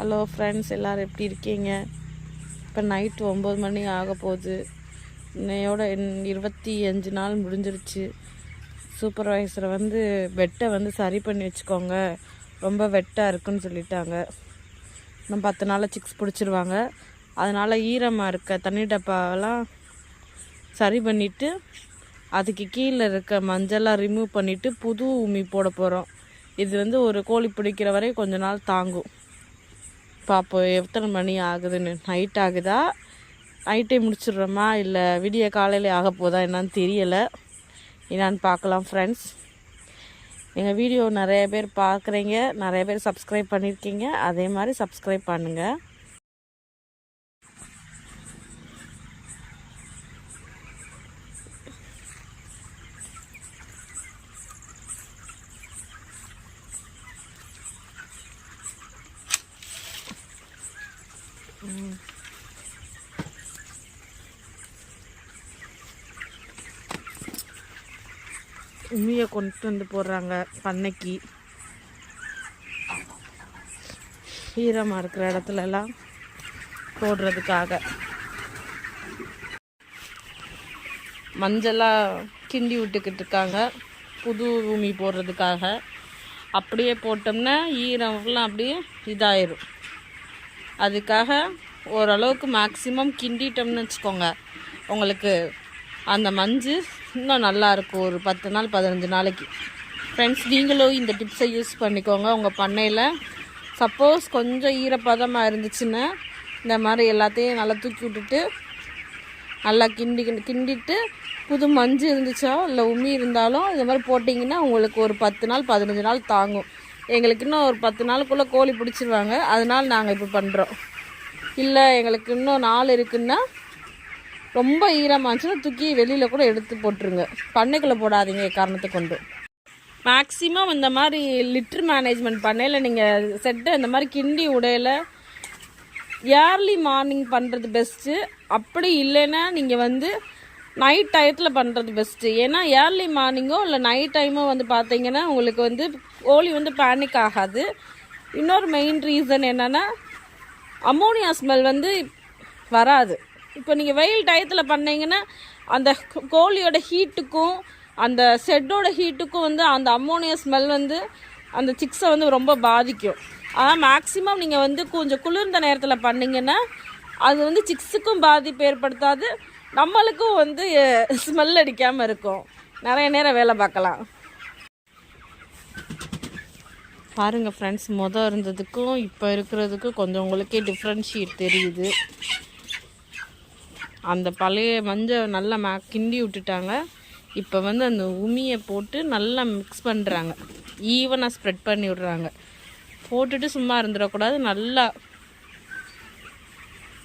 Hello friends எல்லோரும் எப்படி இருக்கீங்க? இப்போ நைட்டு ஒம்பது மணி ஆக போகுது. இன்னையோட இன்- இருபத்தி அஞ்சு நாள் முடிஞ்சிருச்சு. சூப்பர்வைசரை வந்து வெட்டை வந்து சரி பண்ணி வச்சுக்கோங்க. ரொம்ப வெட்டாக இருக்குன்னு சொல்லிட்டாங்க. இன்னும் பத்து நாளில் சிக்ஸ் பிடிச்சிருவாங்க. அதனால் ஈரமாக இருக்க தண்ணி டப்பாவெல்லாம் சரி பண்ணிவிட்டு அதுக்கு கீழே இருக்க மஞ்சளாக ரிமூவ் பண்ணிவிட்டு புது உமி போட போகிறோம் இது வந்து ஒரு கோழி பிடிக்கிற வரை கொஞ்ச நாள் தாங்கும். பார்ப்போம் எத்தனை மணி ஆகுதுன்னு? நைட் ஆகுதா? நைட்டே முடிச்சிடுறோமா? இல்லை விடிய காலையில் ஆக போதா என்னான்னு தெரியலை. என்னான்னு பார்க்கலாம் ஃப்ரெண்ட்ஸ் எங்கள் வீடியோ நிறைய பேர் பார்க்குறீங்க நிறைய பேர் சப்ஸ்கிரைப் பண்ணியிருக்கீங்க அதே மாதிரி சப்ஸ்கிரைப் பண்ணுங்கள் உண்மையை கொண்டு வந்து போடுறாங்க பண்ணைக்கு. ஈரமாக இருக்கிற இடத்துலலாம் போடுறதுக்காக. மஞ்சளாக கிண்டி விட்டுக்கிட்டு இருக்காங்க. புது பூமி போடுறதுக்காக. அப்படியே போட்டோம்னா ஈரம்லாம் அப்படியே இதாயிரும். அதுக்காக ஓரளவுக்கு மேக்ஸிமம் கிண்டிட்டோம்னு வச்சுக்கோங்க. உங்களுக்கு அந்த மஞ்சு இன்னும் நல்லா இருக்கும். ஒரு பத்து நாள் பதினஞ்சு நாளைக்கு. ஃப்ரெண்ட்ஸ் நீங்களும் இந்த டிப்ஸை யூஸ் பண்ணிக்கோங்க. உங்கள் பண்ணையில் சப்போஸ் கொஞ்சம் ஈரப்பதமாக இருந்துச்சுன்னா இந்த மாதிரி எல்லாத்தையும் நல்லா தூக்கி விட்டுட்டு நல்லா கிண்டி கிண்டிட்டு புது மஞ்சு இருந்துச்சோ இல்லை உமி இருந்தாலும் இந்த மாதிரி போட்டிங்கன்னா உங்களுக்கு ஒரு பத்து நாள் பதினஞ்சு நாள் தாங்கும். எங்களுக்கு இன்னும் ஒரு பத்து நாளுக்குள்ளே கோழி பிடிச்சிருவாங்க. அதனால் நாங்கள் இப்போ பண்ணுறோம் இல்லை எங்களுக்கு இன்னும் நாள் இருக்குன்னா ரொம்ப ஈரமாச்சுன்னா தூக்கி வெளியில் கூட எடுத்து போட்டுருங்க. பண்ணைக்குள்ளே போடாதீங்க காரணத்தை கொண்டு. மேக்ஸிமம் இந்த மாதிரி லிட்ரு மேனேஜ்மெண்ட் பண்ணையில் நீங்கள் செட்டை இந்த மாதிரி கிண்டி உடையில ஏர்லி மார்னிங் பண்ணுறது பெஸ்ட்டு அப்படி இல்லைன்னா நீங்கள் வந்து நைட் டயத்தில் பண்ணுறது பெஸ்ட்டு ஏன்னா ஏர்லி மார்னிங்கோ இல்லை நைட் டைமோ வந்து பார்த்தீங்கன்னா உங்களுக்கு வந்து கோழி வந்து பேனிக் ஆகாது. இன்னொரு மெயின் ரீசன் என்னென்னா அமோனியா ஸ்மெல் வந்து வராது. இப்போ நீங்கள் வெயில் டயத்தில் பண்ணிங்கன்னா அந்த கோழியோட ஹீட்டுக்கும் அந்த செட்டோட ஹீட்டுக்கும் வந்து அந்த அம்மோனியா ஸ்மெல் வந்து அந்த சிக்ஸை வந்து ரொம்ப பாதிக்கும். ஆனால் மேக்ஸிமம் நீங்கள் வந்து கொஞ்சம் குளிர்ந்த நேரத்தில் பண்ணிங்கன்னா அது வந்து சிக்ஸுக்கும் பாதிப்பு ஏற்படுத்தாது. நம்மளுக்கும் வந்து ஸ்மெல் அடிக்காமல் இருக்கும். நிறைய நேரம் வேலை பார்க்கலாம். பாருங்கள் ஃப்ரெண்ட்ஸ் மொதல் இருந்ததுக்கும் இப்போ இருக்கிறதுக்கும் கொஞ்சம் உங்களுக்கே டிஃப்ரென்ஷியேட் தெரியுது. அந்த பழைய மஞ்சள் நல்லா மே கிண்டி விட்டுட்டாங்க. இப்போ வந்து அந்த உமியை போட்டு நல்லா மிக்ஸ் பண்ணுறாங்க ஈவனாக ஸ்ப்ரெட் பண்ணி விடுறாங்க. போட்டுட்டு சும்மா இருந்துடக்கூடாது. நல்லா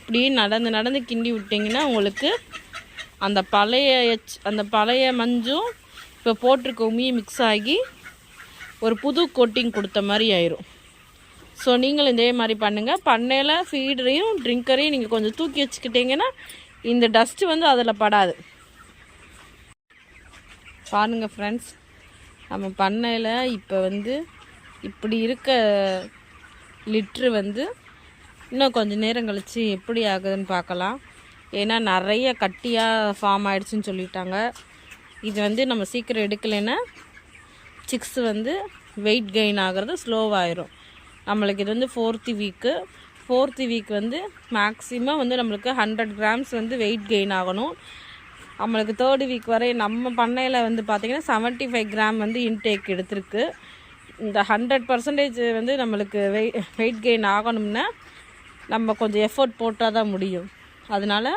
இப்படியே நடந்து நடந்து கிண்டி விட்டிங்கன்னா உங்களுக்கு அந்த பழைய எச்- அந்த பழைய மஞ்சும் இப்போ போட்டிருக்க உமியும் மிக்ஸ் ஆகி ஒரு புது கோட்டிங் கொடுத்த மாதிரி ஆயிரும். ஸோ நீங்களும் இதே மாதிரி பண்ணுங்கள் பண்ணையில் ஃபீடரையும் ட்ரிங்கரையும் நீங்கள் கொஞ்சம் தூக்கி வச்சுக்கிட்டிங்கன்னா இந்த டஸ்ட்டு வந்து அதில் படாது. பாருங்கள் ஃப்ரெண்ட்ஸ் நம்ம பண்ணையில் இப்போ வந்து இப்படி இருக்க லிட்ரு வந்து இன்னும் கொஞ்சம் நேரம் கழித்து எப்படி ஆகுதுன்னு பார்க்கலாம். ஏன்னா நிறைய கட்டியாக ஃபார்ம் ஆகிடுச்சின்னு சொல்லிட்டாங்க. இது வந்து நம்ம சீக்கிரம் எடுக்கலைன்னா சிக்ஸ் வந்து வெயிட் கெயின் ஆகிறது ஸ்லோவாயிரும் நம்மளுக்கு இது வந்து ஃபோர்த்து வீக்கு ஃபோர்த்து வீக் வந்து மேக்ஸிமம் வந்து நம்மளுக்கு ஹண்ட்ரட் கிராம்ஸ் வந்து வெயிட் கெயின் ஆகணும். நம்மளுக்கு தேர்டு வீக் வரை நம்ம பண்ணையில் வந்து பார்த்திங்கன்னா செவன்ட்டி ஃபைவ் கிராம் வந்து இன்டேக் எடுத்திருக்கு. இந்த ஹண்ட்ரட் பர்சன்டேஜ் வந்து நம்மளுக்கு வெயிட் வெயிட் கெயின் ஆகணும்னா நம்ம கொஞ்சம் எஃபோர்ட் போட்டால் தான் முடியும். அதனால்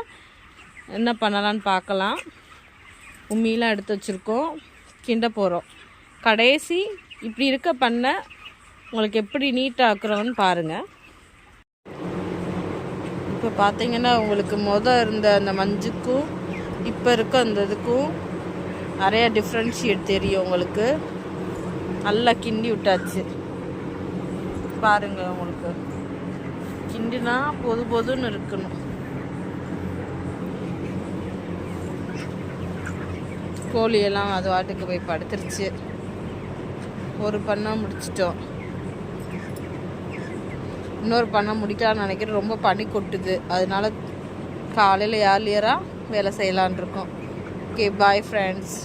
என்ன பண்ணலான்னு பார்க்கலாம். உம்மிலாம் எடுத்து வச்சுருக்கோம். கிண்ட போகிறோம் கடைசி இப்படி இருக்க பண்ண உங்களுக்கு எப்படி நீட்டாக ஆக்குறோன்னு பாருங்கள் இப்போ பார்த்தீங்கன்னா உங்களுக்கு மொதல் இருந்த அந்த மஞ்சுக்கும் இப்போ இருக்க அந்த இதுக்கும் நிறையா டிஃப்ரென்ஷியேட் தெரியும் உங்களுக்கு. நல்லா கிண்டி விட்டாச்சு. பாருங்கள் உங்களுக்கு. கிண்டினா பொது பொதுன்னு இருக்கணும். கோழியெல்லாம் அது வாட்டுக்கு போய் படுத்துருச்சு. ஒரு பண்ணை முடிச்சிட்டோம். இன்னொரு பண்ணை முடிக்கலாம்னு நினைக்கிறேன். ரொம்ப பனி கொட்டுது. அதனால காலையில் ஏர்லியராக வேலை செய்யலான் இருக்கோம். Okay bye friends